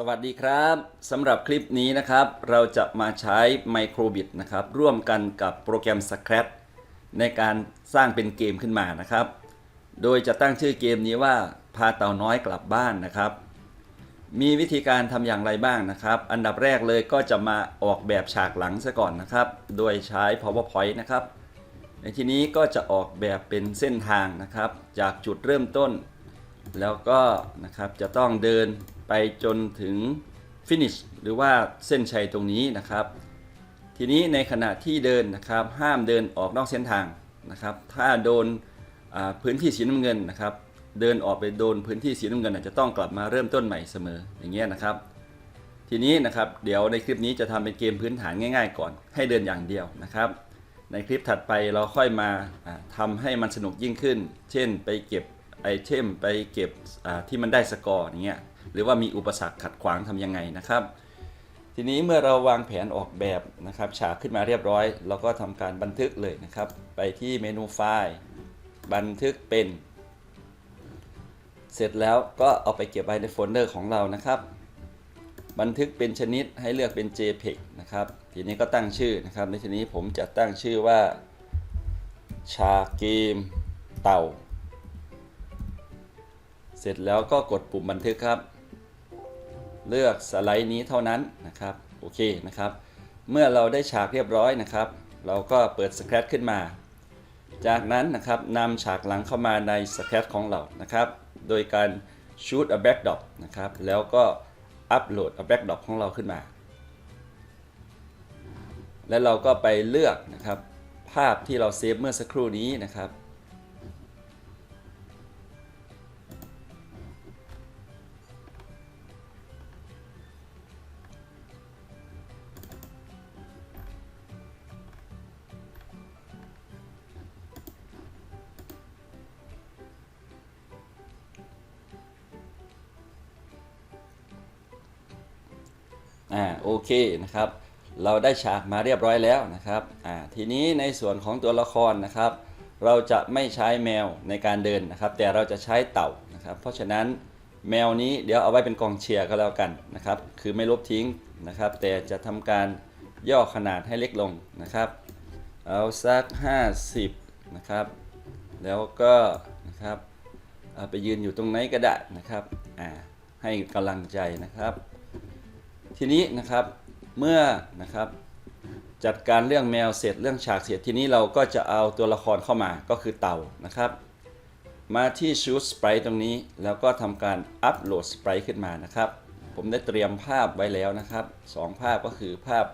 สวัสดีครับสำหรับคลิปนี้นะครับ เราจะมาใช้ไมโครบิ t นะครับ ร่วมกันกับโปรแกรม Scratch ในการสร้างเป็นเกมขึ้นมานะครับ โดยจะตั้งชื่อเกมนี้ว่าพาเต่าน้อยกลับบ้านนะครับ มีวิธีการทำอย่างไรบ้างนะครับ อันดับแรกเลยก็จะมาออกแบบฉากหลังซะก่อนนะครับ โดยใช้ powerpoint นะครับ ในที่นี้ก็จะออกแบบเป็นเส้นทางนะครับ จากจุดเริ่มต้น แล้วก็นะครับจะต้องเดิน ไปจนถึง finish หรือว่าเส้นชัยตรงนี้นะครับ ทีนี้ในขณะที่เดินนะครับ ห้ามเดินออกนอกเส้นทางนะครับ ถ้าโดนพื้นที่สีน้ำเงินนะครับ เดินออกไปโดนพื้นที่สีน้ำเงินอาจจะต้องกลับมาเริ่มต้นใหม่เสมออย่างเงี้ยนะครับ ทีนี้นะครับเดี๋ยวในคลิปนี้จะทำเป็นเกมพื้นฐานง่าย ๆ ก่อน ให้เดินอย่างเดียวนะครับ ในคลิปถัดไปเราค่อยมาอ่าทำให้มันสนุกยิ่งขึ้น เช่น ไปเก็บไอเทมไปเก็บที่มันได้สกอร์อย่างเงี้ย หรือว่ามีอุปสรรคขัดขวางทำยังไงนะครับ ทีนี้เมื่อเราวางแผนออกแบบนะครับฉากขึ้นมาเรียบร้อย เราก็ทำการบันทึกเลยนะครับ ไปที่เมนูไฟล์ บันทึกเป็น เสร็จแล้วก็เอาไปเก็บไว้ในโฟลเดอร์ของเรานะครับ บันทึกเป็นชนิดให้เลือกเป็น JPEG นะครับทีนี้ก็ตั้งชื่อนะครับในทีนี้ผมจะตั้งชื่อว่าชาเกมเต่า เสร็จแล้วก็กดปุ่มบันทึกครับ เลือกสไลด์นี้เท่านั้นนะครับโอเคนะครับ เมื่อเราได้ฉากเรียบร้อยนะครับ เราก็เปิด Scratch ขึ้นมา จากนั้นนะครับนำฉากหลังเข้ามาใน Scratch ของเรานะครับ โดยการ shoot a backdrop นะครับ แล้วก็อัปโหลด a backdrop ของเราขึ้นมา แล้วเราก็ไปเลือกนะครับ ภาพที่เราเซฟเมื่อสักครู่นี้นะครับ อ่าโอเคนะครับ เราได้ฉากมาเรียบร้อยแล้วนะครับอ่าทีนี้ในส่วนของตัวละครนะครับ เราจะไม่ใช้แมวในการเดินนะครับ แต่เราจะใช้เต่านะครับ เพราะฉะนั้นแมวนี้เดี๋ยวเอาไว้เป็นกองเชียร์ก็แล้วกันนะครับ คือไม่ลบทิ้งนะครับ แต่จะทำการย่อขนาดให้เล็กลงนะครับ เอาสัก 50 นะครับ แล้วก็นะครับไปยืนอยู่ตรงไหนก็ได้นะครับอ่าให้กำลังใจนะครับ ทีนี้นะครับเมื่อนะครับจัดการเรื่องแมวเสร็จเรื่องฉากเสร็จทีนี้เราก็จะเอาตัวละครเข้ามาก็คือเต่านะครับ มาที่ Shoot Sprite ตรงนี้ แล้วก็ทำการอัปโหลด Sprite ขึ้นมานะครับ ผมได้เตรียมภาพไว้แล้วนะครับสองภาพก็คือภาพ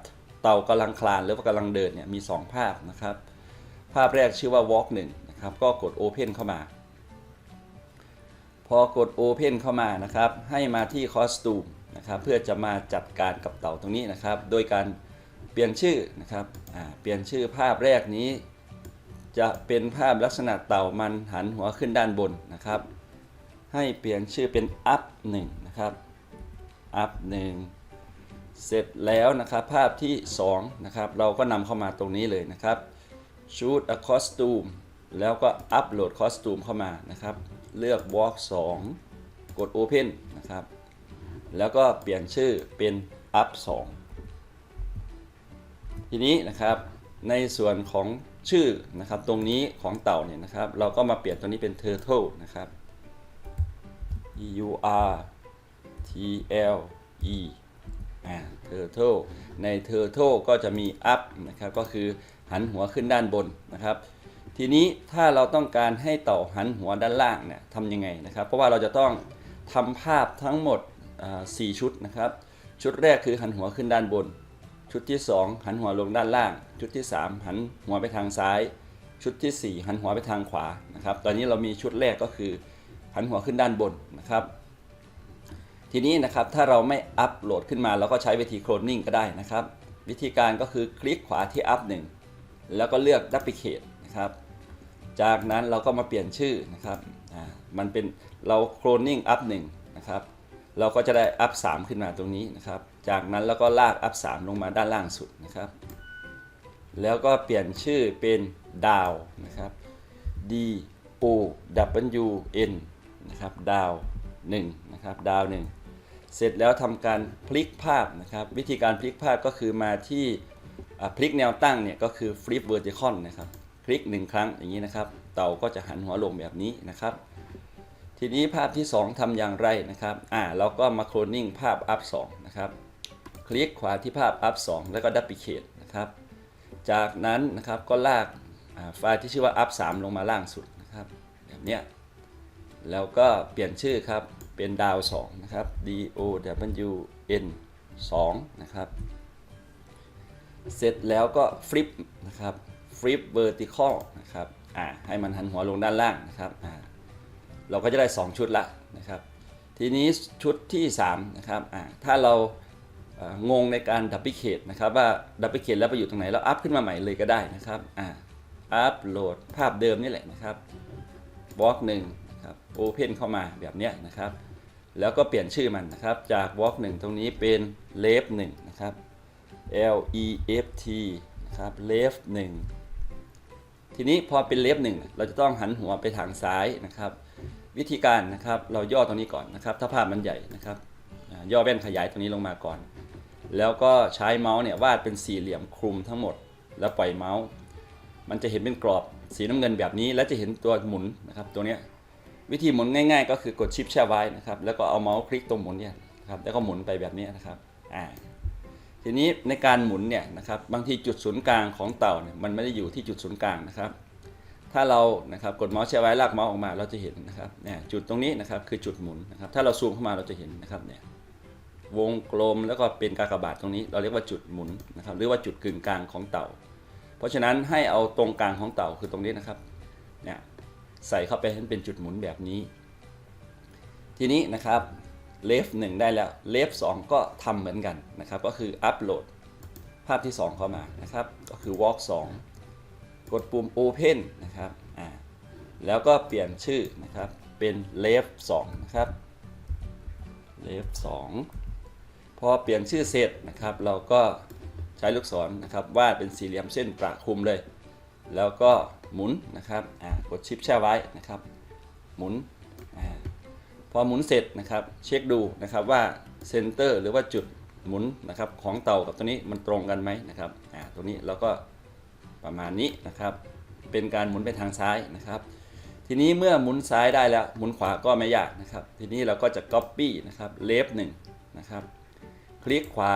เต่ากำลังคลานหรือว่ากำลังเดินเนี่ยมี 2 ภาพนะครับ ภาพแรกชื่อว่า Walk 1นะครับก็กด Open เข้ามา พอกด Open เข้ามานะครับ ให้มาที่ Costume นะครับเพื่อจะมาจัดการกับเต่าตรงนี้นะครับ โดยการเปลี่ยนชื่อนะครับเปลี่ยนชื่อภาพแรกนี้ จะเป็นภาพลักษณะเต่ามันหันหัวขึ้นด้านบนนะครับ ให้เปลี่ยนชื่อเป็น up 1นะครับ up 1เสร็จแล้วนะครับภาพที่2นะครับเราก็นำเข้ามาตรงนี้เลยนะครับ shoot a costume แล้วก็ upload costume เข้ามานะครับ เลือก walk 2 กด open นะครับ แล้วก็เปลี่ยนชื่อเป็น up 2ทีนี้นะครับในส่วนของชื่อนะครับตรงนี้ของเต่าเนี่ยนะครับ เราก็มาเปลี่ยนตัวนี้เป็น turtle นะครับ e u r t l e อ่า turtle ใน turtle ก็จะมี up นะครับก็คือหันหัวขึ้นด้านบนนะครับ ทีนี้ถ้าเราต้องการให้เต่าหันหัวด้านล่างเนี่ยทำยังไงนะครับ เพราะว่าเราจะต้องทำภาพทั้งหมด อ่า4ชุดนะครับ ชุดแรกคือหันหัวขึ้นด้านบน ชุดที่ 2 หันหัวลงด้านล่าง ชุดที่ 3 หันหัวไปทางซ้าย ชุดทีสี่ 4 หันหัวไปทางขวานะครับ ตอนนี้เรามีชุดแรกก็คือ หันหัวขึ้นด้านบนนะครับ ทีนี้นะครับถ้าเราไม่อัปโหลดขึ้นมาเราก็ใช้วิธีโคลนนิ่งก็ได้นะครับ วิธีการก็คือคลิกขวาที่อัพหนึ่งแล้วก็เลือกดับบิเคทนะครับ จากนั้นเราก็มาเปลี่ยนชื่อนะครับมันเป็นเราโคลนนิ่งอัพหนึ่งนะครับ เราก็จะได้อัพ 3 ขึ้นมาตรงนี้นะครับ จากนั้นเราก็ลากอัพ 3 ลงมาด้านล่างสุดนะครับ แล้วก็เปลี่ยนชื่อเป็นดาวนะครับ D O W N นะครับดาว1นะครับดาว1เสร็จแล้วทำการพลิกภาพนะครับ วิธีการพลิกภาพก็คือมาที่พลิกแนวตั้งเนี่ยก็คือ flip vertical นะครับ คลิกหนึ่งครั้งอย่างนี้นะครับ เต่าก็จะหันหัวลงแบบนี้นะครับ ทีนี้ภาพที่ 2ทำอย่างไรนะครับ อ่า เราก็มาโคลนนิ่งภาพ up 2นะครับ คลิกขวาที่ภาพ up 2แล้วก็ duplicate นะครับ จากนั้นนะครับก็ลากไฟล์ที่ชื่อว่า up 3ลงมาล่างสุดนะครับแบบเนี้ย แล้วก็เปลี่ยนชื่อครับเป็นดาว2นะครับ D O W N 2นะครับ เสร็จแล้วก็ฟลิปนะครับ ฟลิป vertical นะครับ อ่า ให้มันหันหัวลงด้านล่างนะครับ อ่า เราก็จะได้ 2 ชุดละนะครับ ทีนี้ชุดที่3นะครับถ้าเรางงในการดับเบิลเคทนะครับว่าดับเบิลเคทแล้วไปอยู่ตรงไหนเราอัพขึ้นมาใหม่เลยก็ได้นะครับอ่าอัพโหลดภาพเดิมนี่แหละนะครับบล็อกหนึ่งนะครับโอเพนเข้ามาแบบเนี้ยนะครับ แล้วก็เปลี่ยนชื่อมันนะครับ จากบล็อกหนึ่งตรงนี้เป็นเลฟหนึ่งนะครับ L E F T นะครับเลฟหนึ่งทีนี้พอเป็นเลฟหนึ่งเราจะต้องหันหัวไปทางซ้ายนะครับ วิธีการนะครับเราย่อตรงนี้ก่อนนะครับ ถ้าภาพมันใหญ่นะครับย่อแว่นขยายตรงนี้ลงมาก่อน แล้วก็ใช้เมาส์เนี่ยวาดเป็นสี่เหลี่ยมคลุมทั้งหมด แล้วปล่อยเมาส์ มันจะเห็นเป็นกรอบสีน้ำเงินแบบนี้ แล้วจะเห็นตัวหมุนนะครับตัวเนี้ยวิธีหมุนง่ายๆ ก็คือกดชิปแช่ไว้นะครับแล้วก็เอาเมาส์คลิกตรงหมุนเนี่ยครับแล้วก็หมุนไปแบบนี้นะครับอ่าทีนี้ในการหมุนเนี่ยนะครับบางทีจุดศูนย์กลางของเต่าเนี่ยมันไม่ได้อยู่ที่จุดศูนย์กลางนะครับ ถ้าเรานะครับกดเมาส์แช่ไว้ลากเมาส์ออกมาเราจะเห็นนะครับเนี่ยจุดตรงนี้นะครับคือจุดหมุนนะครับถ้าเราซูมเข้ามาเราจะเห็นนะครับเนี่ยวงกลมแล้วก็เป็นกากบาทตรงนี้เราเรียกว่าจุดหมุนนะครับหรือว่าจุดกึ่งกลางของเต่า เพราะฉะนั้นให้เอาตรงกลางของเต่าคือตรงนี้นะครับเนี่ยใส่เข้าไปให้เป็นจุดหมุนแบบนี้ ทีนี้นะครับเลฟหนึ่งได้แล้วเลฟสองก็ทำเหมือนกันนะครับก็คืออัปโหลดภาพที่ 2 เข้ามานะครับก็คือ walk 2 กดปุ่ม open นะครับอ่าแล้วก็เปลี่ยนชื่อนะครับเป็นเลฟ2นะครับเลฟ2พอเปลี่ยนชื่อเสร็จนะครับ เราก็ใช้ลูกศรนะครับวาดเป็นสี่เหลี่ยมเส้นประคลุมเลย แล้วก็หมุนนะครับอ่ากดชิปแช่ไว้นะครับ หมุนอ่าพอหมุนเสร็จนะครับเช็คดูนะครับว่าเซนเตอร์หรือว่าจุดหมุนนะครับของเต่ากับตัวนี้มันตรงกันไหมนะครับอ่าตัวนี้เราก็ ประมาณนี้นะครับ เป็นการหมุนไปทางซ้ายนะครับ ทีนี้เมื่อหมุนซ้ายได้แล้วหมุนขวาก็ไม่ยากนะครับ ทีนี้เราก็จะ Copy นะครับเลฟหนึ่งนะครับ คลิกขวา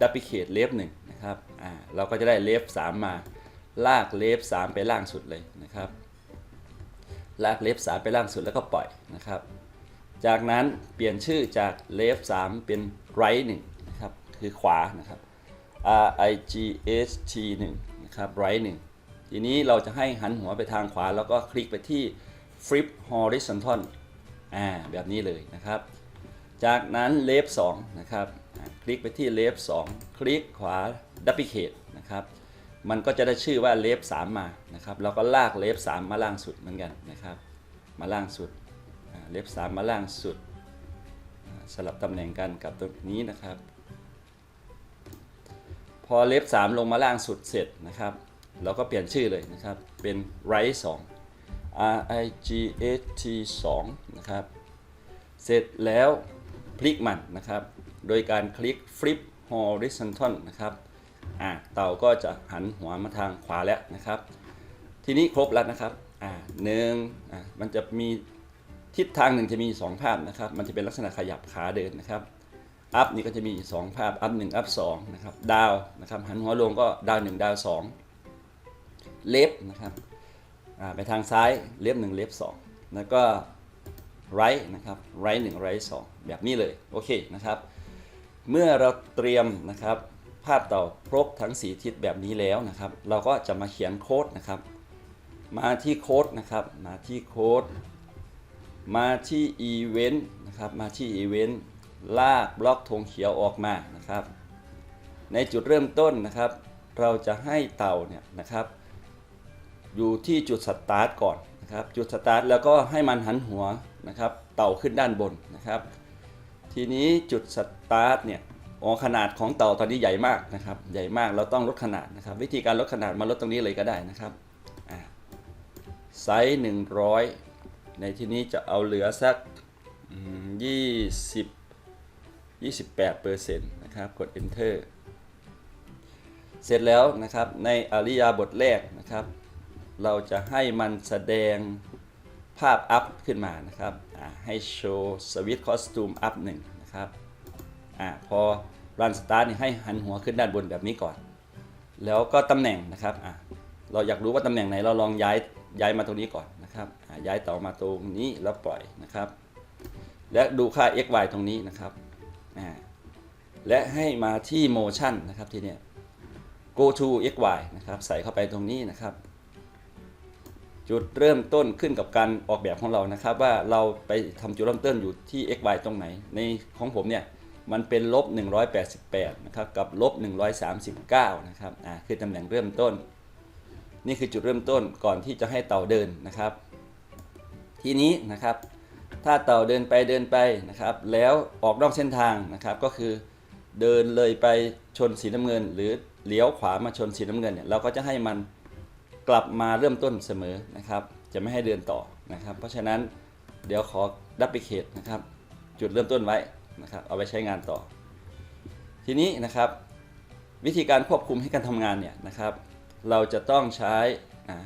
Duplicate เลฟหนึ่งนะครับอ่าเราก็จะได้เลฟสามมาลากเลฟสามไปล่างสุดเลยนะครับ ลากเลฟสามไปล่างสุดแล้วก็ปล่อยนะครับ จากนั้นเปลี่ยนชื่อจากเลฟสามเป็น right หนึ่งนะครับคือขวานะครับ R I G H T 1 นะครับ right 1ทีนี้เราจะให้หันหัวไปทางขวา แล้วก็คลิกไปที่ flip horizontal อ่าแบบนี้เลยนะครับ จากนั้นเลฟ2นะครับ คลิกไปที่เลฟ2คลิกขวา duplicate นะครับ มันก็จะได้ชื่อว่าเลฟ3มานะครับเราก็ลากเลฟ3มาล่างสุดเหมือนกันนะครับ มาล่างสุดเลฟ3มาล่างสุดสลับตำแหน่งกันกับตรงนี้นะครับ อเลฟ3ลงมาล่างสุดเสร็จนะครับเราก็เปลี่ยนชื่อเลยนะครับ เป็น right 2 R I G H T 2นะครับ เสร็จแล้วพลิกมันนะครับ โดยการคลิก flip horizontal นะครับอ่าเต่าก็จะหันหัวมาทางขวาแล้วนะครับ ทีนี้ครบแล้วนะครับอ่าหนึ่งอ่ามันจะมีทิศทางหนึ่งจะมี 2 ภาพนะครับ มันจะเป็นลักษณะขยับขาเดินนะครับ อัพนี่ก็จะมี 2 ภาพอัพ1อัพ2นะครับดาวนะครับหันหัวลงก็ดาว1ดาว2เลฟนะครับไปทางซ้ายเลฟ1เลฟ2แล้วก็ไรนะครับไร1ไร2แบบนี้เลยโอเคนะครับ เมื่อเราเตรียมนะครับภาพต่าครบทั้ง 4 ทิศแบบนี้แล้วนะครับ เราก็จะมาเขียนโค้ดนะครับ มาที่โค้ดนะครับมาที่โค้ดมาที่อีเวนต์นะครับมาที่อีเวนต์ ลากบล็อกธงเขียวออกมานะครับ ในจุดเริ่มต้นนะครับ เราจะให้เต่าเนี่ยนะครับ อยู่ที่จุดสตาร์ทก่อนนะครับ จุดสตาร์ทแล้วก็ให้มันหันหัวนะครับ เต่าขึ้นด้านบนนะครับ ทีนี้จุดสตาร์ทเนี่ยอ๋อขนาดของเต่าตอนนี้ใหญ่มากนะครับ ใหญ่มากเราต้องลดขนาดนะครับ วิธีการลดขนาดมาลดตรงนี้เลยก็ได้นะครับไซส์100 ในที่นี้จะเอาเหลือสักยี่สิบ 28%นะครับ กด enter เสร็จแล้วนะครับ ในอริยาบทแรกนะครับ เราจะให้มันแสดงภาพอัพขึ้นมานะครับ ให้โชว์สวิตคอสตูมอัพหนึ่งนะครับอพอรันสตาร์ทนี่ให้หันหัวขึ้นด้านบนแบบนี้ก่อน แล้วก็ตำแหน่งนะครับ เราอยากรู้ว่าตำแหน่งไหน เราลองย้ายย้ายมาตรงนี้ก่อนนะครับ ย้ายเต่ามาตรงนี้แล้วปล่อยนะครับ และดูค่า x y ตรงนี้นะครับ และให้มาที่ motion นะครับทีเนี้ย go to x y นะครับ ใส่เข้าไปตรงนี้นะครับ จุดเริ่มต้นขึ้นกับการออกแบบของเรานะครับ ว่าเราไปทำจุดเริ่มต้นอยู่ที่ x y ตรงไหน ในของผมเนี่ย มันเป็นลบ 188 นะครับ กับลบ 139 นะครับอ่าคือตำแหน่งเริ่มต้น นี่คือจุดเริ่มต้นก่อนที่จะให้เต่าเดินนะครับ ทีนี้นะครับ ถ้าเต่าเดินไปเดินไปนะครับ แล้วออกนอกเส้นทางนะครับ ก็คือเดินเลยไปชนสีน้ำเงิน หรือเลี้ยวขวามาชนสีน้ำเงินเนี่ยเราก็จะให้มันกลับมาเริ่มต้นเสมอนะครับ จะไม่ให้เดินต่อนะครับ เพราะฉะนั้นเดี๋ยวขอดับเบิลเคทนะครับ จุดเริ่มต้นไว้นะครับ เอาไปใช้งานต่อ ทีนี้นะครับ วิธีการควบคุมให้การทำงานเนี่ยนะครับ เราจะต้องใช้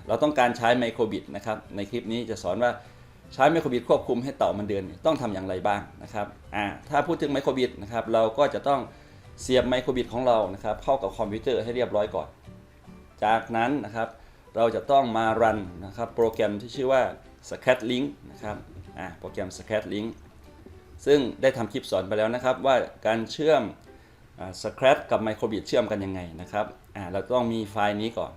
เราต้องการใช้ไมโครบิตนะครับ ในคลิปนี้จะสอนว่า ใช้ไมโครบิตควบคุมให้เต่ามันเดินเนี่ยต้องทำอย่างไรบ้างนะครับอ่าถ้าพูดถึงไมโครบิตนะครับเราก็จะต้องเสียบไมโครบิตของเรานะครับเข้ากับคอมพิวเตอร์ให้เรียบร้อยก่อน จากนั้นนะครับเราจะต้องมารันนะครับโปรแกรมที่ชื่อว่า Scratch Link นะครับอ่าโปรแกรม Scratch Link ซึ่งได้ทำคลิปสอนไปแล้วนะครับว่าการเชื่อมสครัตกับไมโครบิตเชื่อมกันยังไงนะครับอ่าเราต้องมีไฟล์นี้ก่อน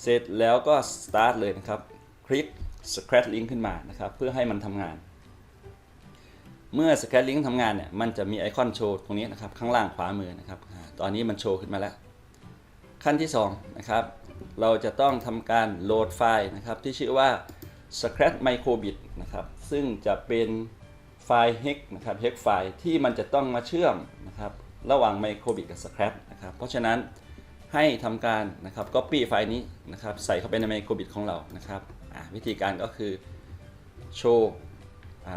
เสร็จแล้วก็ start เลยนะครับ คลิก Scratch Link ขึ้นมานะครับเพื่อให้มันทำงาน เมื่อ Scratch Link ทำงานเนี่ยมันจะมีไอคอนโชว์ตรงนี้นะครับข้างล่างขวามือนะครับตอนนี้มันโชว์ขึ้นมาแล้ว ขั้นที่2นะครับเราจะต้องทำการโหลดไฟล์นะครับที่ชื่อว่า Scratch Microbit นะครับซึ่งจะเป็นไฟล์ hex นะครับ hex ไฟล์ที่มันจะต้องมาเชื่อมนะครับระหว่าง Microbit กับ Scratch นะครับเพราะฉะนั้นให้ทำการนะครับ copy ไฟล์นี้นะครับใส่เข้าไปใน Microbit ของเรานะครับ วิธีการก็คือโชว์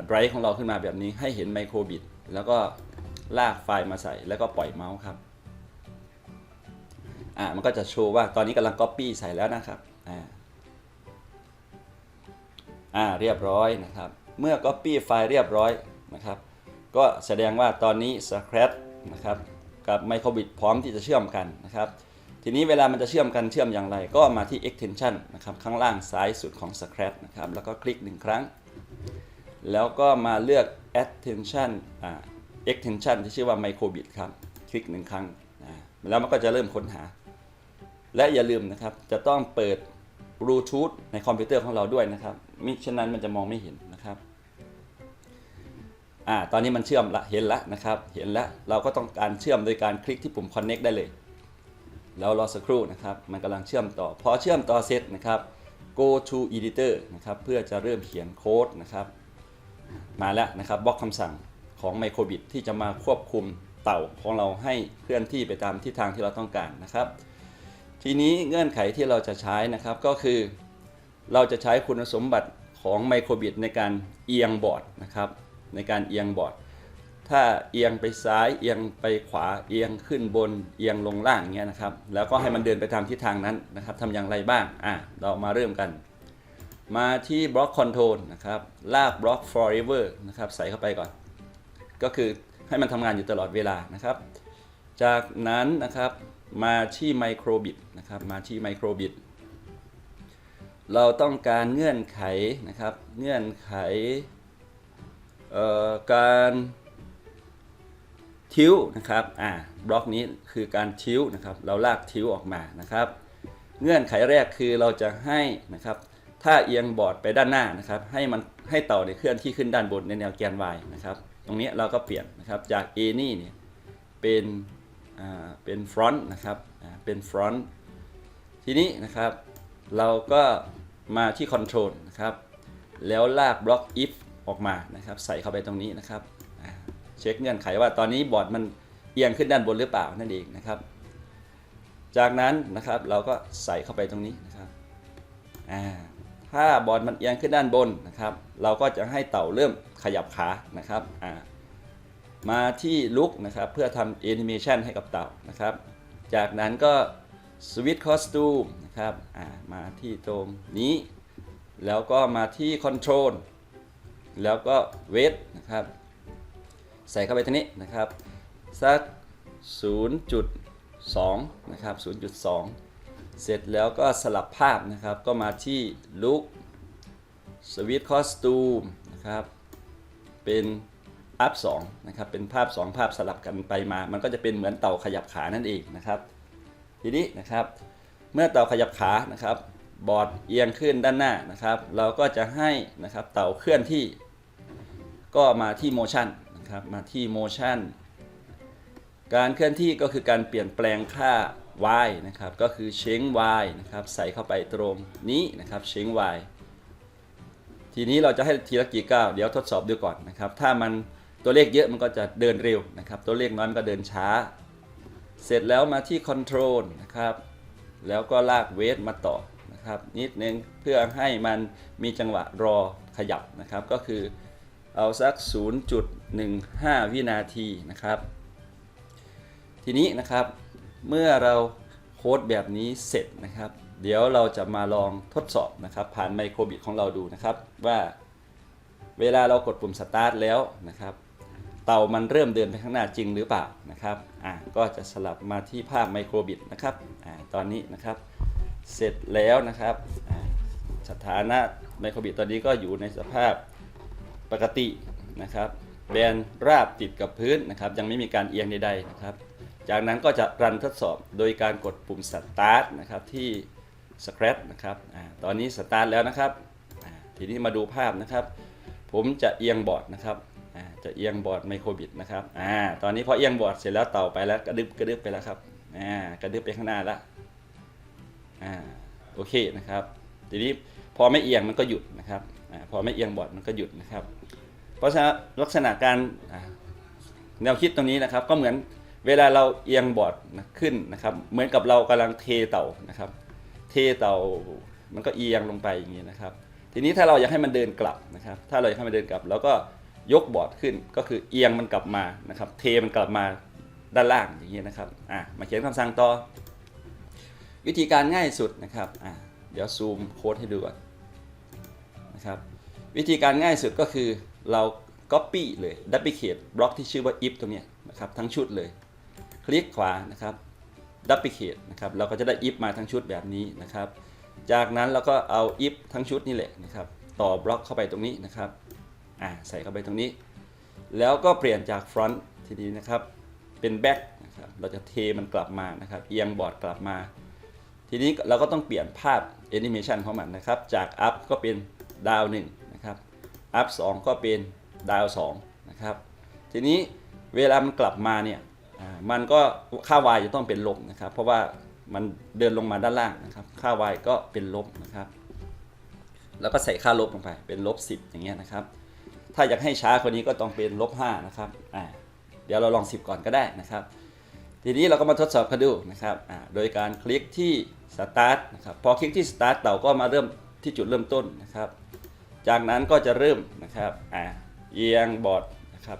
ไดรฟ์ของเราขึ้นมาแบบนี้ให้เห็น Microbit แล้วก็ลากไฟล์มาใส่แล้วก็ปล่อยเมาส์ครับอ่ามันก็จะโชว์ว่าตอนนี้กำลัง Copy ใส่แล้วนะครับอ่าอ่าเรียบร้อยนะครับ เมื่อ Copy ไฟล์เรียบร้อยนะครับ ก็แสดงว่าตอนนี้ Scratch นะครับกับ Microbit พร้อมที่จะเชื่อมกันนะครับ ทีนี้เวลามันจะเชื่อมกันเชื่อมอย่างไร ก็มาที่ extension นะครับข้างล่างซ้ายสุดของ Scratch นะครับแล้วก็คลิกหนึ่งครั้ง แล้วก็มาเลือก extension อ่า extension ที่ชื่อว่า Microbit ครับ คลิกหนึ่งครั้งแล้วมันก็จะเริ่มค้นหา และอย่าลืมนะครับจะต้องเปิดบลูทูธในคอมพิวเตอร์ของเราด้วยนะครับมิฉะนั้นมันจะมองไม่เห็นนะครับอ่าตอนนี้มันเชื่อมละเห็นละนะครับ เห็นแล้วเราก็ต้องการเชื่อมโดยการคลิกที่ปุ่ม connect ได้เลย แล้วรอสักครู่นะครับ มันกำลังเชื่อมต่อ พอเชื่อมต่อเสร็จนะครับ go to editor นะครับ เพื่อจะเริ่มเขียนโค้ดนะครับ มาแล้วนะครับบล็อกคำสั่งของ Microbit ที่จะมาควบคุมเต่าของเราให้เคลื่อนที่ไปตามทิศทางที่เราต้องการนะครับ ทีนี้เงื่อนไขที่เราจะใช้นะครับก็คือ เราจะใช้คุณสมบัติของ Microbit ในการเอียงบอร์ดนะครับในการเอียงบอร์ด ถ้าเอียงไปซ้ายเอียงไปขวาเอียงขึ้นบนเอียงลงล่างเงี้ยนะครับ แล้วก็ให้มันเดินไปตามทิศทางนั้นนะครับทำอย่างไรบ้างอะเรามาเริ่มกัน มาที่บล็อกคอนโทรลนะครับลากบล็อก forever นะครับใส่เข้าไปก่อน ก็คือให้มันทำงานอยู่ตลอดเวลานะครับ จากนั้นนะครับมาที่ไมโครบิตนะครับมาที่ไมโครบิตเราต้องการเงื่อนไขนะครับ เงื่อนไขเอ่อการ ทิวนะครับอ่าบล็อกนี้คือการทิวนะครับ เราลากทิวออกมานะครับ เงื่อนไขแรกคือเราจะให้นะครับ ถ้าเอียงบอร์ดไปด้านหน้านะครับ ให้มันให้เต่าเนี่ยเคลื่อนที่ขึ้นด้านบนในแนวแกน y นะครับ ตรงนี้เราก็เปลี่ยนนะครับจาก a นี่เนี่ยเป็นอ่าเป็น front นะครับอ่าเป็น front ทีนี้นะครับเราก็มาที่ control นะครับ แล้วลากบล็อก if ออกมานะครับ ใส่เข้าไปตรงนี้นะครับ เช็คเงื่อนไขว่าตอนนี้บอร์ดมันเอียงขึ้นด้านบนหรือเปล่านั่นเองนะครับ จากนั้นนะครับเราก็ใส่เข้าไปตรงนี้นะครับอ่าถ้าบอร์ดมันเอียงขึ้นด้านบนนะครับ เราก็จะให้เต่าเริ่มขยับขานะครับอ่ามาที่ลุกนะครับเพื่อทำแอนิเมชันให้กับเต่านะครับ จากนั้นก็สวิตคอสตูมนะครับอ่ามาที่ตรงนี้ แล้วก็มาที่คอนโทรลแล้วก็เวทนะครับ ใส่เข้าไปทีนี้นะครับสัก 0.2 นะครับ 0.2 เสร็จแล้วก็สลับภาพนะครับ ก็มาที่ลุกสวิตคอสตูมนะครับ เป็นภาพ2นะครับ เป็นภาพ 2 ภาพสลับกันไปมา มันก็จะเป็นเหมือนเต่าขยับขานั่นเองนะครับ ทีนี้นะครับ เมื่อเต่าขยับขานะครับ บอร์ดเอียงขึ้นด้านหน้านะครับ เราก็จะให้นะครับ เต่าเคลื่อนที่ ก็มาที่ motion นะครับมาที่ motion การเคลื่อนที่ก็คือการเปลี่ยนแปลงค่า y นะครับก็คือเชง y นะครับใส่เข้าไปตรงนี้นะครับเชง y ทีนี้เราจะให้ทีละกี่ก้าวเดี๋ยวทดสอบดูก่อนนะครับ ถ้ามันตัวเลขเยอะมันก็จะเดินเร็วนะครับ ตัวเลขน้อยมันก็เดินช้า เสร็จแล้วมาที่ control นะครับ แล้วก็ลากเวทมาต่อนะครับ นิดนึงเพื่อให้มันมีจังหวะรอขยับนะครับ ก็คือเอาสัก 15 วินาทีนะครับ ทีนี้นะครับเมื่อเราโค้ดแบบนี้เสร็จนะครับ เดี๋ยวเราจะมาลองทดสอบนะครับ ผ่านไมโครบิตของเราดูนะครับ ว่าเวลาเรากดปุ่มสตาร์ทแล้วนะครับเต่ามันเริ่มเดินไปข้างหน้าจริงหรือเปล่านะครับอ่าก็จะสลับมาที่ภาพไมโครบิตนะครับอ่าตอนนี้นะครับเสร็จแล้วนะครับสถานะไมโครบิตตอนนี้ก็อยู่ในสภาพปกตินะครับ แบนราบติดกับพื้นนะครับ ยังไม่มีการเอียงใดๆนะครับ จากนั้นก็จะรันทดสอบโดยการกดปุ่ม Start นะครับที่ Scratch นะครับอตอนนี้ Start แล้วนะครับทีนี้มาดูภาพนะครับ ผมจะเอียงบอร์ดนะครับจะเอียงบอร์ดไมโครบิตนะครับอตอนนี้พอเอียงบอร์ดเสร็จแล้วเต่าไปแล้วกระดึบกระดึบไปแล้วครับกระดึบไปข้างหน้าแล้วโอเคนะครับ ทีนี้พอไม่เอียงมันก็หยุดนะครับอพอไม่เอียงบอร์ดมันก็หยุดนะครับ เพราะฉะนั้นลักษณะการแนวคิดตรงนี้นะครับ ก็เหมือนเวลาเราเอียงบอร์ดขึ้นนะครับ เหมือนกับเรากำลังเทเต่านะครับ เทเต่ามันก็เอียงลงไปอย่างนี้นะครับ ทีนี้ถ้าเราอยากให้มันเดินกลับนะครับ ถ้าเราอยากให้มันเดินกลับเราก็ยกบอร์ดขึ้นก็คือเอียงมันกลับมานะครับ เทมันกลับมาด้านล่างอย่างนี้นะครับอะมาเขียนคำสั่งต่อ วิธีการง่ายสุดนะครับอะเดี๋ยวซูมโค้ดให้ดูก่อนนะครับ วิธีการง่ายสุดก็คือ เรา Copy เลย Duplicate บล็อกที่ชื่อว่า if ตรงนี้นะครับทั้งชุดเลย คลิกขวานะครับ Duplicate นะครับเราก็จะได้ if มาทั้งชุดแบบนี้นะครับ จากนั้นเราก็เอา if ทั้งชุดนี่แหละนะครับต่อบล็อกเข้าไปตรงนี้นะครับอ่าใส่เข้าไปตรงนี้ แล้วก็เปลี่ยนจาก front ทีนี้นะครับเป็น back นะครับเราจะเทมันกลับมานะครับเอียงบอร์ดกลับมา ทีนี้เราก็ต้องเปลี่ยนภาพ animation ของมันนะครับจาก up ก็เป็น down 1 นะครับ up 2ก็เป็น down 2นะครับ ทีนี้เวลามันกลับมาเนี่ยมันก็ค่า y จะต้องเป็นลบนะครับ เพราะว่ามันเดินลงมาด้านล่างนะครับ ค่า y ก็เป็นลบนะครับ แล้วก็ใส่ค่าลบลงไปเป็นลบ10 อย่างเงี้ยนะครับ ถ้าอยากให้ช้ากว่านี้ก็ต้องเป็นลบ5นะครับอ่าเดี๋ยวเราลอง 10 ก่อนก็ได้นะครับ ทีนี้เราก็มาทดสอบกันดูนะครับอ่าโดยการคลิกที่ Start นะครับพอคลิกที่ Start เต่าก็มาเริ่มที่จุดเริ่มต้นนะครับ จากนั้นก็จะเริ่มนะครับอ่าเอียงบอร์ดนะครับ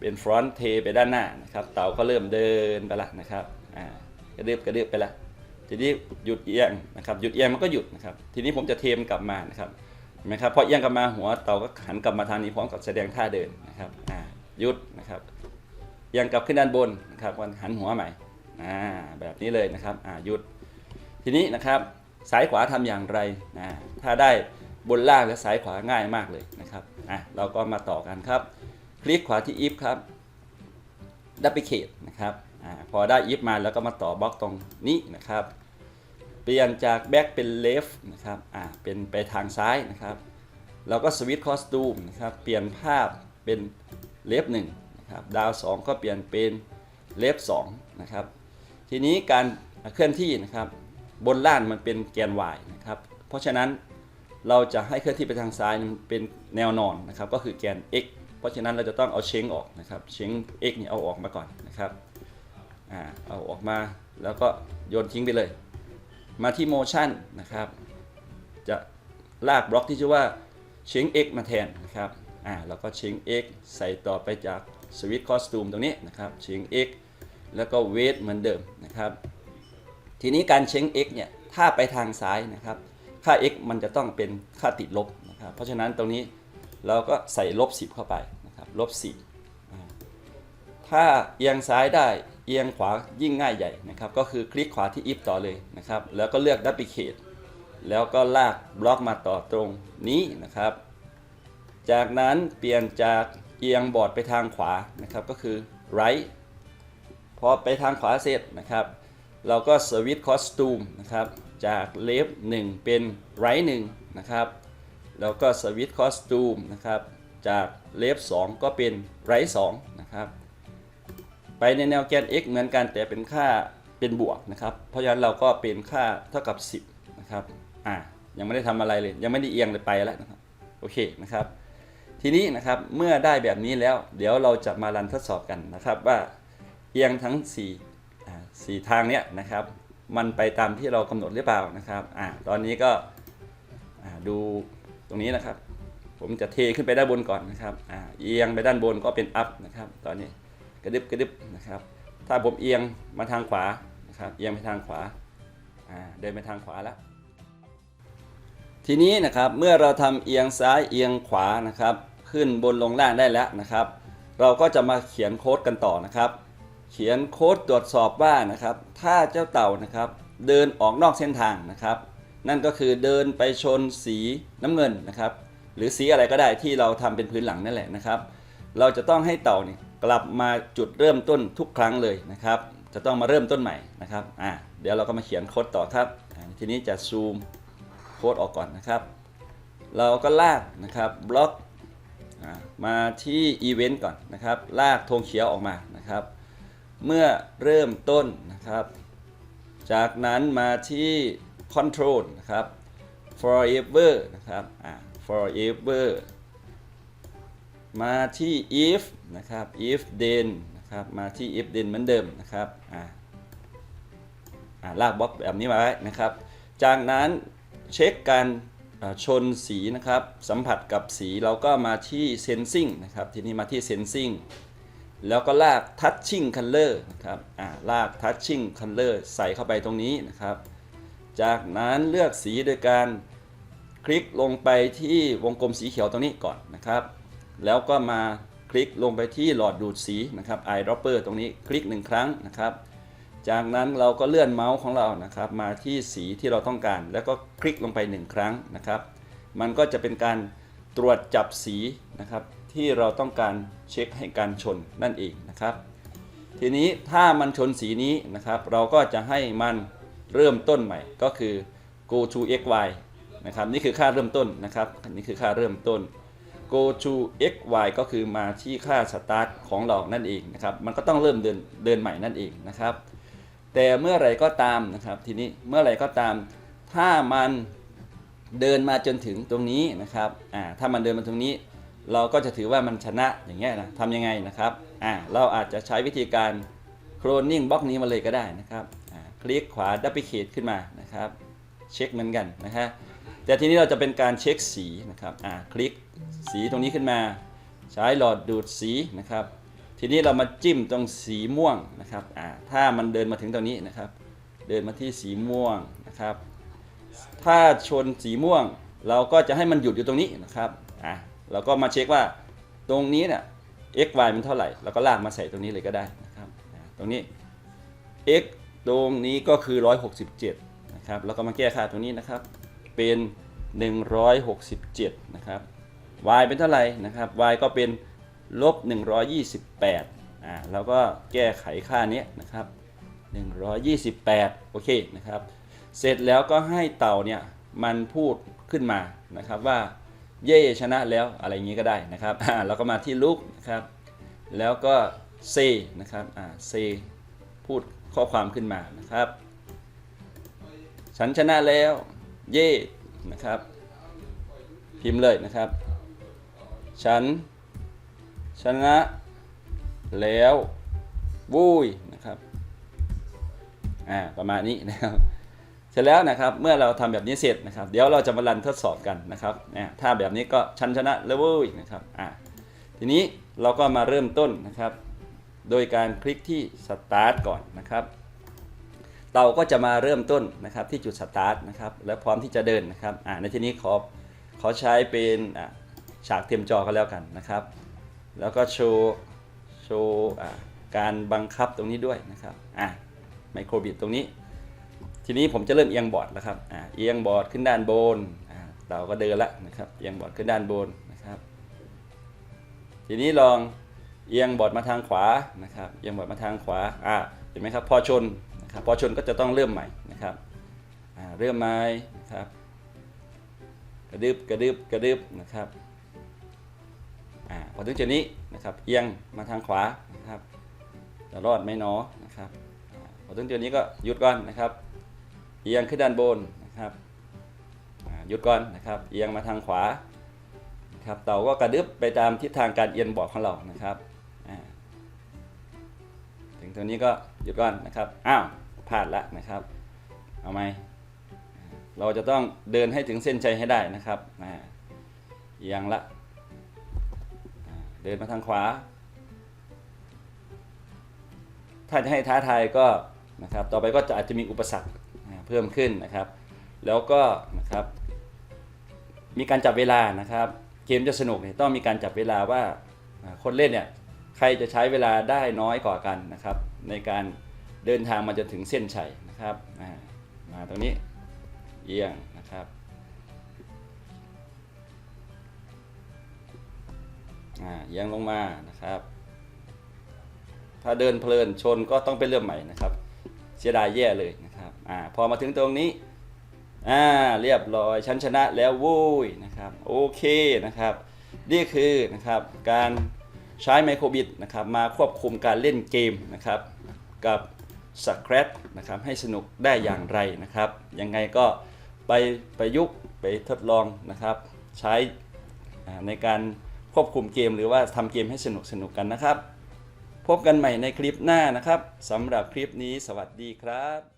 เป็นฟรอนต์เทไปด้านหน้านะครับเต่าก็เริ่มเดินไปละนะครับอ่ากระดึบกระดึบไปละทีนี้หยุดเอียงนะครับหยุดเอียงมันก็หยุดนะครับทีนี้ผมจะเทมกลับมานะครับเห็นไหมครับพอเอียงกลับมาหัวเต่าก็หันกลับมาทางนี้พร้อมกับแสดงท่าเดินนะครับอ่าหยุดนะครับเอียงกลับขึ้นด้านบนนะครับวันหันหัวใหม่อ่าแบบนี้เลยนะครับอ่าหยุดทีนี้นะครับซ้ายขวาทำอย่างไรอ่าถ้าได้ บนล่างและซ้ายขวาง่ายมากเลยนะครับอะเราก็มาต่อกันครับ คลิกขวาที่ if ครับ duplicate นะครับอ่าพอได้ if มาแล้วก็มาต่อบล็อกตรงนี้นะครับ เปลี่ยนจาก back เป็น left นะครับอ่าเป็นไปทางซ้ายนะครับเราก็ switch costume นะครับเปลี่ยนภาพเป็น left 1นะครับดาว2ก็เปลี่ยนเป็น left 2นะครับทีนี้การเคลื่อนที่นะครับบนล่างมันเป็นแกน y นะครับเพราะฉะนั้น เราจะให้เคลื่อนที่ไปทางซ้ายมันเป็นแนวนอนนะครับก็คือแกน x เพราะฉะนั้นเราจะต้องเอาเชงออกนะครับเชง x นี่เอาออกมาก่อนนะครับอ่าเอาออกมาแล้วก็โยนทิ้งไปเลย มาที่ motion นะครับ จะลากบล็อกที่ชื่อว่าเชง x มาแทนนะครับอ่าแล้วก็เชง x ใส่ต่อไปจากสวิตคอสตูมตรงนี้นะครับเชง x แล้วก็เวทเหมือนเดิมนะครับ ทีนี้การเชง x เนี่ยถ้าไปทางซ้ายนะครับ ค่า x มันจะต้องเป็นค่าติดลบนะครับ เพราะฉะนั้นตรงนี้เราก็ใส่ลบ 10 เข้าไปนะครับลบ10 ถ้าเอียงซ้ายได้เอียงขวายิ่งง่ายใหญ่นะครับ ก็คือคลิกขวาที่ if ต่อเลยนะครับ แล้วก็เลือก duplicate แล้วก็ลากบล็อกมาต่อตรงนี้นะครับ จากนั้นเปลี่ยนจากเอียงบอร์ดไปทางขวานะครับก็คือ right พอไปทางขวาเสร็จนะครับ เราก็สวิตช์คอสตูมนะครับ จากเลฟ1เป็น right 1นะครับ แล้วก็สวิตคอสตูมนะครับ จากเลฟ2ก็เป็น right 2นะครับ ไปในแนวแกน x เหมือนกันแต่เป็นค่าเป็นบวกนะครับ เพราะฉะนั้นเราก็เป็นค่าเท่ากับ 10นะครับ อ่า ยังไม่ได้ทำอะไรเลย ยังไม่ได้เอียงเลยไปแล้วนะครับ โอเคนะครับ ทีนี้นะครับเมื่อได้แบบนี้แล้ว เดี๋ยวเราจะมารันทดสอบกันนะครับว่าเอียงทั้ง4อ่าสี่ทางเนี้ยนะครับ มันไปตามที่เรากำหนดหรือเปล่านะครับอ่าตอนนี้ก็ดูตรงนี้นะครับ ผมจะเทขึ้นไปด้านบนก่อนนะครับอ่าเอียงไปด้านบนก็เป็น up นะครับ ตอนนี้กระดึบกระดึบนะครับ ถ้าผมเอียงมาทางขวานะครับเอียงไปทางขวาอ่าเดินไปทางขวาแล้วทีนี้นะครับเมื่อเราทำเอียงซ้ายเอียงขวานะครับ ขึ้นบนลงล่างได้แล้วนะครับ เราก็จะมาเขียนโค้ดกันต่อนะครับ เขียนโค้ดตรวจสอบว่านะครับ ถ้าเจ้าเต่านะครับเดินออกนอกเส้นทางนะครับ นั่นก็คือเดินไปชนสีน้ำเงินนะครับ หรือสีอะไรก็ได้ที่เราทำเป็นพื้นหลังนั่นแหละนะครับ เราจะต้องให้เต่าเนี่ยกลับมาจุดเริ่มต้นทุกครั้งเลยนะครับ จะต้องมาเริ่มต้นใหม่นะครับอ่าเดี๋ยวเราก็มาเขียนโค้ดต่อครับ ทีนี้จะซูมโค้ดออกก่อนนะครับ เราก็ลากนะครับบล็อกอ่ามาที่อีเวนต์ก่อนนะครับ ลากธงเขียวออกมานะครับ เมื่อเริ่มต้นนะครับ จากนั้นมาที่ control นะครับ forever นะครับ forever มาที่ if นะครับ if then นะครับ มาที่ if then เหมือนเดิมนะครับอ่าอ่าลากบล็อกแบบนี้มาไว้นะครับ จากนั้นเช็คการชนสีนะครับ สัมผัสกับสีเราก็มาที่ sensing นะครับ ทีนี้มาที่ sensing แล้วก็ลาก touching color นะครับอ่าลาก touching color ใส่เข้าไปตรงนี้นะครับ จากนั้นเลือกสีโดยการคลิกลงไปที่วงกลมสีเขียวตรงนี้ก่อนนะครับ แล้วก็มาคลิกลงไปที่หลอดดูดสีนะครับ eyedropper ตรงนี้คลิกหนึ่งครั้งนะครับ จากนั้นเราก็เลื่อนเมาส์ของเรานะครับ มาที่สีที่เราต้องการ แล้วก็คลิกลงไปหนึ่งครั้งนะครับ มันก็จะเป็นการตรวจจับสีนะครับ ที่เราต้องการเช็คให้การชนนั่นเองนะครับ ทีนี้ถ้ามันชนสีนี้นะครับ เราก็จะให้มันเริ่มต้นใหม่ก็คือ go to x y นะครับนี่คือค่าเริ่มต้นนะครับนี่คือค่าเริ่มต้น go to x y ก็คือมาที่ค่า start ของเรานั่นเองนะครับ มันก็ต้องเริ่มเดินเดินใหม่นั่นเองนะครับ แต่เมื่อไรก็ตามนะครับทีนี้เมื่อไรก็ตาม ถ้ามันเดินมาจนถึงตรงนี้นะครับอ่าถ้ามันเดินมาตรงนี้ เราก็จะถือว่ามันชนะอย่างเงี้ยนะทำยังไงนะครับอ่าเราอาจจะใช้วิธีการโคลนนิ่งบล็อกนี้มาเลยก็ได้นะครับอ่าคลิกขวาดับเบิลคลิกขึ้นมานะครับเช็คเหมือนกันนะฮะแต่ทีนี้เราจะเป็นการเช็คสีนะครับอ่าคลิกสีตรงนี้ขึ้นมา ใช้หลอดดูดสีนะครับ ทีนี้เรามาจิ้มตรงสีม่วงนะครับอ่าถ้ามันเดินมาถึงตรงนี้นะครับ เดินมาที่สีม่วงนะครับ ถ้าชนสีม่วง เราก็จะให้มันหยุดอยู่ตรงนี้นะครับอ่า เราก็มาเช็คว่าตรงนี้เนี่ย x y มันเท่าไหร่เราก็ลากมาใส่ตรงนี้เลยก็ได้นะครับตรงนี้ x ตรงนี้ก็คือ 167 นะครับ แล้วก็มาแก้ค่าตรงนี้นะครับ เป็น 167 นะครับ y เป็นเท่าไหร่นะครับ y ก็เป็นลบ 128 อ่า แล้วก็แก้ไขค่านี้นะครับ 128 โอเคนะครับ เสร็จแล้วก็ให้เต่าเนี่ยมันพูดขึ้นมานะครับว่า เย่ชนะแล้วอะไรอย่างนี้ก็ได้นะครับเราก็มาที่ลุกนะครับ แล้วก็เซนะครับอ่าเซพูดข้อความขึ้นมานะครับ ฉันชนะแล้ว เย่นะครับ พิมพ์เลยนะครับ ฉัน ชนะแล้ววุ้ยนะครับอ่าประมาณนี้นะครับ ร็จแล้วนะครับเมื่อเราทำแบบนี้เสร็จนะครับ เดี๋ยวเราจะมารันทดสอบกันนะครับเนี่ยถ้าแบบนี้ก็ชันชนะแล้วเว้ยนะครับอ่าทีนี้เราก็มาเริ่มต้นนะครับ โดยการคลิกที่ Start ก่อนนะครับ เตาก็จะมาเริ่มต้นนะครับที่จุด Start นะครับและพร้อมที่จะเดินนะครับอ่าในที่นี้ขอขอใช้เป็นอ่าฉากเตรียมจอก็แล้วกันนะครับ แล้วก็โชว์โชว์อ่าการบังคับตรงนี้ด้วยนะครับอ่าไมโครบิตตรงนี้ ทีนี้ผมจะเริ่มเอียงบอร์ดแล้วครับเอียงบอร์ดขึ้นด้านบนเตาก็เดินละนะครับเอียงบอร์ดขึ้นด้านบนนะครับ ทีนี้ลองเอียงบอร์ดมาทางขวานะครับเอียงบอร์ดมาทางขวาอ่าเห็นไหมครับพอชนนะครับพอชนก็จะต้องเริ่มใหม่นะครับเริ่มใหม่นะครับกระดึบกระดึบกระดึบนะครับอ่าพอถึงจุดนี้นะครับเอียงมาทางขวานะครับจะรอดไหมเนาะนะครับพอถึงจุดนี้ก็หยุดก่อนนะครับ เอียงขึ้นด้านบนนะครับหยุดก่อนนะครับเอียงมาทางขวาครับเต่าก็กระดึบไปตามทิศทางการเอียงบอดของเรานะครับถึงตรงนี้ก็หยุดก่อนนะครับอ้าวพลาดละนะครับเอาไหมเราจะต้องเดินให้ถึงเส้นชัยให้ได้นะครับเอียงละเดินมาทางขวา ถ้าจะให้ท้าทายก็นะครับต่อไปก็จะอาจจะมีอุปสรรค เพิ่มขึ้นนะครับ แล้วก็นะครับ มีการจับเวลานะครับ เกมจะสนุกเนี่ยต้องมีการจับเวลาว่าคนเล่นเนี่ยใครจะใช้เวลาได้น้อยกว่ากันนะครับ ในการเดินทางมาจนถึงเส้นชัยนะครับมาตรงนี้เอียงนะครับเอียงลงมานะครับ ถ้าเดินเพลินชนก็ต้องไปเริ่มใหม่นะครับ เสียดายแย่เลย นะครับอ่าพอมาถึงตรงนี้อ่าเรียบร้อยฉันชนะแล้วโว้ยนะครับโอเคนะครับ นี่คือนะครับการใช้ไมโครบิตนะครับมาควบคุมการเล่นเกมนะครับกับสคร t นะครับให้สนุกได้อย่างไรนะครับยังไงก็ไปประยุกต์ไปทดลองนะครับ ใช้ในการควบคุมเกมหรือว่าทำเกมให้สนุกสนุกกันนะครับ พบกันใหม่ในคลิปหน้านะครับสำหรับคลิปนี้สวัสดีครับ